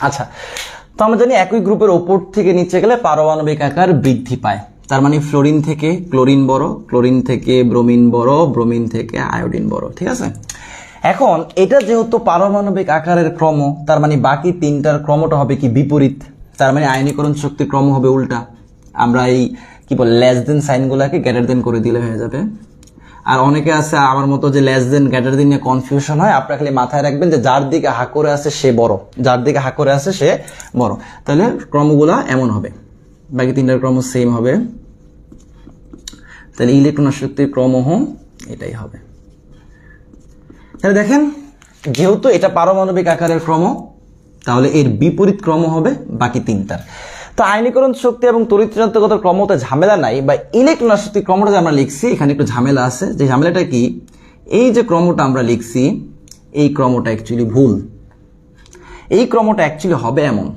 আচ্ছা তো আমরা জানি একই গ্রুপের ওপর থেকে নিচে গেলে পারমাণবিক আকার বৃদ্ধি পায়। তার মানে ফ্লোরিন থেকে ক্লোরিন বড়, ক্লোরিন থেকে ব্রোমিন বড়, ব্রোমিন থেকে আয়োডিন বড়, ঠিক আছে? এখন, এটা যেহেতু পারমাণবিক আকারের ক্রম, তার মানে বাকি তিনটার ক্রমটা হবে কি বিপরীত? তার মানে আয়নীকরণ শক্তির ক্রম হবে উল্টা। আমরা এই, কি বল লেস দেন সাইনগুলোকে গ্রেটার দেন করে দিলে হয়ে যাবে। আর অনেকে আছে আমার মতো যে লেস দেন গ্রেটার দেন নিয়ে কনফিউশন হয়, আপনারা খালি মাথায় রাখবেন যে যার দিকে হা করে আছে সে বড়। যার দিকে হা করে আছে সে বড়। তাহলে ক্রমগুলা এমন হবে। বাকি তিনটার ক্রম সেম হবে। তাহলে ইলেকট্রন শক্তির ক্রমহ এটাই হবে। তাহলে দেখেন, যেহেতু এটা পারমাণবিক আকারের ক্রম, তাহলে এর বিপরীত ক্রম হবে বাকি তিনটার। তো আইনীকরণ শক্তি এবং তরিত্রান্তগত ক্রমতে ঝামেলা নাই বা ইলেকট্রন শক্তি ক্রমটা যে আমরা লিখছি, এখানে একটু ঝামেলা আছে। যে ঝামেলাটা কি? এই যে ক্রমটা আমরা লিখছি, এই ক্রমটা অ্যাকচুয়ালি ভুল। এই ক্রমটা অ্যাকচুয়ালি হবে এমন।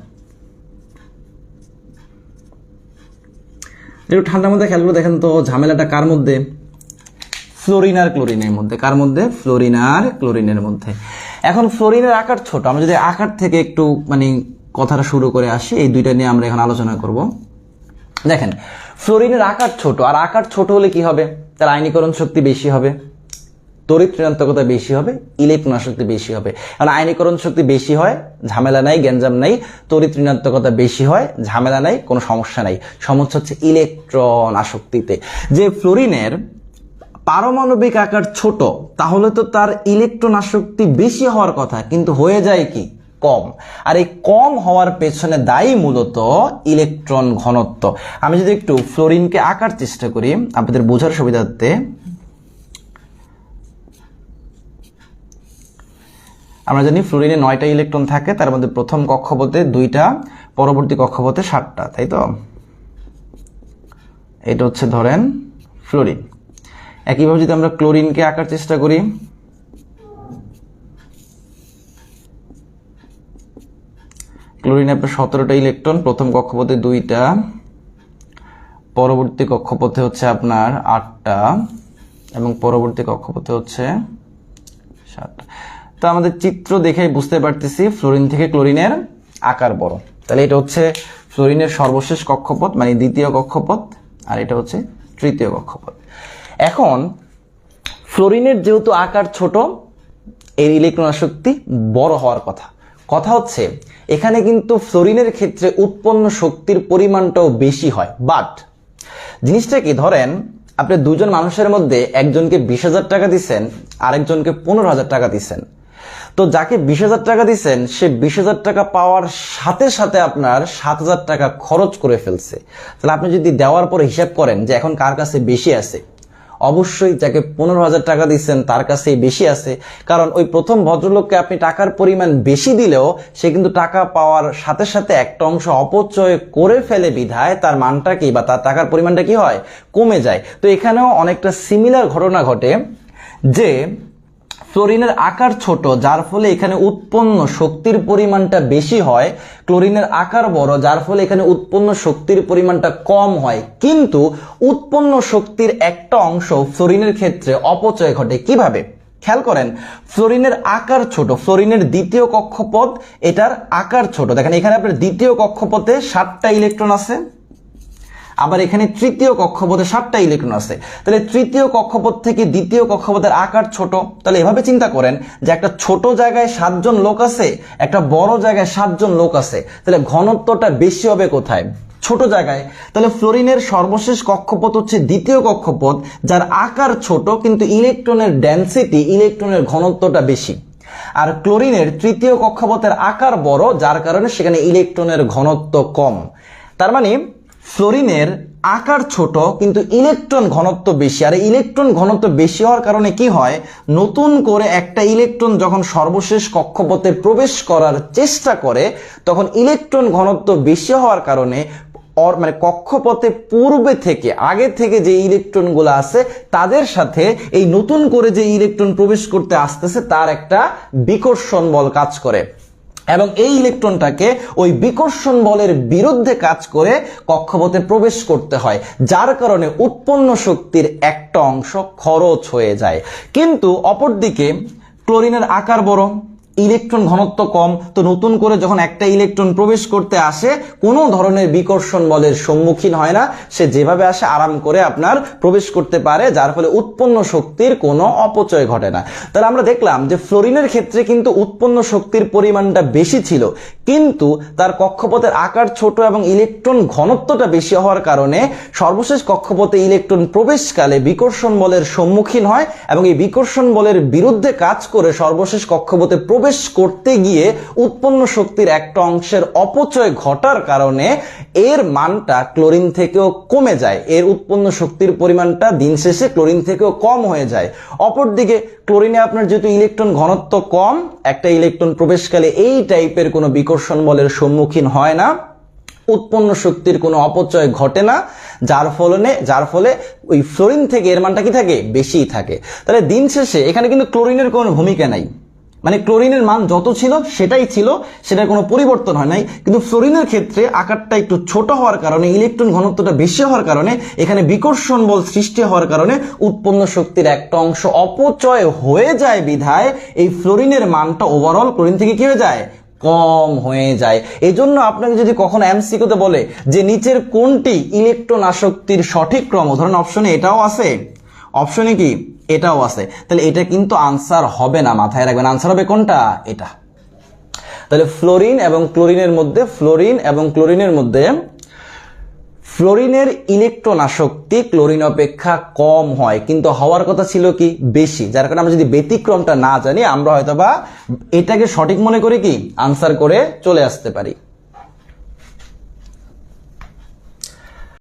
একটু ঠান্ডার মধ্যে খেয়াল করে দেখেন তো, ঝামেলাটা কার মধ্যে? ফ্লোরিন আর ক্লোরিনের মধ্যে। কার মধ্যে? ফ্লোরিন আর ক্লোরিনের মধ্যে। এখন ফ্লোরিনের আকার ছোট। আমরা যদি আকার থেকে একটু মানে কথাটা শুরু করে আসি, এই দুইটা নিয়ে আমরা এখন আলোচনা করব। দেখেন, ফ্লোরিনের আকার ছোট, আর আকার ছোট হলে কি হবে? তার আইনীকরণ শক্তি বেশি হবে, তড়িৎ বেশি হবে ইলেকট্রন শক্তি বেশি হবে। কারণ আইনীকরণ শক্তি বেশি হয়, ঝামেলা নাই, গ্যাঞ্জাম নাই, তড়িৎ বেশি হয়, ঝামেলা নাই, কোনো সমস্যা নাই। সমস্যা হচ্ছে ইলেকট্রন আসক্তিতে। যে ফ্লোরিনের পারমাণবিক আকার ছোট, তাহলে তো তার ইলেকট্রন আসক্তি বেশি হওয়ার কথা, কিন্তু হয়ে যায় কি? কম। আর এই কম হওয়ার পেছনে দায়ী মূলত ইলেকট্রন ঘনত্ব। আমি যদি একটু ফ্লোরিনকে আঁকার চেষ্টা করি, আপনাদের বোঝার সুবিধার্থে। আমরা জানি ফ্লোরিনে নয়টা ইলেকট্রন থাকে, তার মধ্যে প্রথম কক্ষপথে দুইটা, পরবর্তী কক্ষপথে সাতটা, তাই তো? এটা হচ্ছে ধরেন ফ্লোরিন। একইভাবে যদি আমরা ক্লোরিনকে আঁকার চেষ্টা করি ক্লোরিনে আপনার সতেরোটা ইলেকট্রন, প্রথম কক্ষপথে দুইটা, পরবর্তী কক্ষপথে হচ্ছে আপনার আটটা, এবং পরবর্তী কক্ষপথে হচ্ছে সাতটা। তো আমাদের চিত্র দেখেই বুঝতে পারতেছি ফ্লোরিন থেকে ক্লোরিনের আকার বড়। তাহলে এটা হচ্ছে ফ্লোরিনের সর্বশেষ কক্ষপথ মানে দ্বিতীয় কক্ষপথ, আর এটা হচ্ছে তৃতীয় কক্ষপথ। এখন, ফ্লোরিনের যেহেতু আকার ছোট, এর ইলেকট্রন আসক্তি বড় হওয়ার কথা। কথা হচ্ছে, এখানে কিন্তু ফ্লোরিনের ক্ষেত্রে উৎপন্ন শক্তির পরিমাণটাও বেশি হয় বাট জিনিসটা কি? ধরেন, আপনি দুজন মানুষের মধ্যে একজনকে বিশ হাজার টাকা দিচ্ছেন আরেকজনকে পনেরো হাজার টাকা দিচ্ছেন তো যাকে বিশ হাজার টাকা দিচ্ছেন সে বিশ হাজার টাকা পাওয়ার সাথে সাথে আপনার সাত হাজার টাকা খরচ করে ফেলছে। তাহলে আপনি যদি দেওয়ার পরে হিসাব করেন যে এখন কার কাছে বেশি আছে অবশ্যই যাকে পনেরো হাজার টাকা দিচ্ছেন, তার কাছেই বেশি আছে। কারণ ওই প্রথম ভদ্রলোককে আপনি টাকার পরিমাণ বেশি দিলেও সে কিন্তু টাকা পাওয়ার সাথে সাথে একটা অংশ অপচয় করে ফেলে বিধায় তার মানটা কি বা তার টাকার পরিমাণটা কি হয়? কমে যায়। তো এখানেও অনেকটা সিমিলার ঘটনা ঘটে যে ফ্লোরিনের আকার ছোট, যার ফলে এখানে উৎপন্ন শক্তির পরিমাণটা বেশি হয়। ক্লোরিনের আকার বড়, যার ফলে এখানে উৎপন্ন শক্তির পরিমাণটা কম হয়। কিন্তু উৎপন্ন শক্তির একটা অংশ ফ্লোরিনের ক্ষেত্রে অপচয় ঘটে। কীভাবে? খেয়াল করেন, ফ্লোরিনের আকার ছোট, ফ্লোরিনের দ্বিতীয় কক্ষপথ এটার আকার ছোট। দেখেন, এখানে আপনার দ্বিতীয় কক্ষপথে সাতটা ইলেকট্রন আছে। আবার এখানে তৃতীয় কক্ষপথে সাতটা ইলেকট্রন আছে। তাহলে তৃতীয় কক্ষপথ থেকে দ্বিতীয় কক্ষপথের আকার ছোট। তাহলে এভাবে চিন্তা করেন যে একটা ছোট জায়গায় সাতজন লোক আছে, একটা বড় জায়গায় সাতজন লোক আছে। তাহলে ঘনত্বটা বেশি হবে কোথায়? ছোট জায়গায়। তাহলে ফ্লোরিনের সর্বশেষ কক্ষপথ হচ্ছে দ্বিতীয় কক্ষপথ, যার আকার ছোট, কিন্তু ইলেকট্রনের ডেন্সিটি ইলেকট্রনের ঘনত্বটা বেশি। আর ক্লোরিনের তৃতীয় কক্ষপথের আকার বড়, যার কারণে সেখানে ইলেকট্রনের ঘনত্ব কম। তার মানে ফ্লোরিনের আকার ছোট, কিন্তু ইলেকট্রন ঘনত্ব বেশি। আর ইলেকট্রন ঘনত্ব বেশি হওয়ার কারণে কি হয়? নতুন করে একটা ইলেকট্রন যখন সর্বশেষ কক্ষপথে প্রবেশ করার চেষ্টা করে, তখন ইলেকট্রন ঘনত্ব বেশি হওয়ার কারণে অর মানে কক্ষপথে পূর্বে থেকে, আগে থেকে যে ইলেকট্রনগুলো আছে, তাদের সাথে এই নতুন করে যে ইলেকট্রন প্রবেশ করতে আসতেছে, তার একটা বিকর্ষণ বল কাজ করে। এবং এই ইলেকট্রনটাকে ওই বিকর্ষণ বলের বিরুদ্ধে কাজ করে কক্ষপথে প্রবেশ করতে হয়, যার কারণে উৎপন্ন শক্তির একটা অংশ খরচ হয়ে যায়। কিন্তু অপরদিকে ক্লোরিনের আকার বড় ইলেকট্রন ঘনত্ব কম, তো নতুন করে যখন একটা ইলেকট্রন প্রবেশ করতে আসে, কোনো ধরনের বিকর্ষণ বলের সম্মুখীন হয় না। সে যেভাবে আসে, আরাম করে আপনার প্রবেশ করতে পারে, যার ফলে উৎপন্ন শক্তির কোনো অপচয় ঘটে না। তাহলে আমরা দেখলাম যে ফ্লোরিনের ক্ষেত্রে কিন্তু উৎপন্ন শক্তির পরিমাণটা বেশি ছিল, কিন্তু তার কক্ষপথের আকার ছোট এবং ইলেকট্রন ঘনত্বটা বেশি হওয়ার কারণে সর্বশেষ কক্ষপথে ইলেকট্রন প্রবেশকালে বিকর্ষণ বলের সম্মুখীন হয় এবং এই বিকর্ষণ বলের বিরুদ্ধে কাজ করে সর্বশেষ কক্ষপথে প্রবেশ করতে গিয়ে উৎপন্ন শক্তির একটা অংশের অপচয় ঘটার কারণে এর মানটা ক্লোরিন থেকেও কমে যায়। এর উৎপন্ন শক্তির পরিমাণটা দিন শেষে ক্লোরিন থেকেও কম হয়ে যায়। অপরদিকে, ক্লোরিনে আপনার যেহেতু ইলেকট্রন ঘনত্ব কম, একটা ইলেকট্রন প্রবেশকালে এই টাইপের কোনো বিকর্ষণ বলের সম্মুখীন হয় না। উৎপন্ন শক্তির কোনো অপচয় ঘটে না, যার ফলনে, যার ফলে ওই ফ্লোরিন থেকে এর মানটা কি থাকে? বেশিই থাকে। তাহলে দিন শেষে এখানে কিন্তু ক্লোরিনের কোনো ভূমিকা নাই। মানে ক্লোরিনের মান যত ছিল, সেটাই ছিল, সেটার কোনো পরিবর্তন হয় নাই। কিন্তু ফ্লোরিনের ক্ষেত্রে আকারটা একটু ছোট হওয়ার কারণে, ইলেকট্রন ঘনত্বটা বেশি হওয়ার কারণে, এখানে বিকর্ষণ বল সৃষ্টি হওয়ার কারণে উৎপন্ন শক্তির একটা অংশ অপচয় হয়ে যায় বিধায় এই ফ্লোরিনের মানটা ওভারঅল ক্লোরিন থেকে কি হয়ে যায়? কম হয়ে যায়। এই জন্য আপনাকে যদি কখনো এমসিকিউতে বলে যে নিচের কোনটি ইলেকট্রন আসক্তির সঠিক ক্রম, ধরেন অপশনে এটাও আছে। অপশনে কি? এটাও আছে। তাহলে এটা কিন্তু আনসার হবে না, মাথায় রাখবেন। আনসার হবে কোনটা? এটা। তাহলে ফ্লোরিন এবং ক্লোরিনের মধ্যে ফ্লোরিন এবং ক্লোরিনের মধ্যে ফ্লোরিনের ইলেকট্রন আসক্তি ক্লোরিন অপেক্ষা কম হয়। কিন্তু হওয়ার কথা ছিল কি? বেশি। যার কারণে আমরা যদি ব্যতিক্রমটা না জানি, আমরা হয়তোবা এটাকে সঠিক মনে করে কি? আনসার করে চলে আসতে পারি।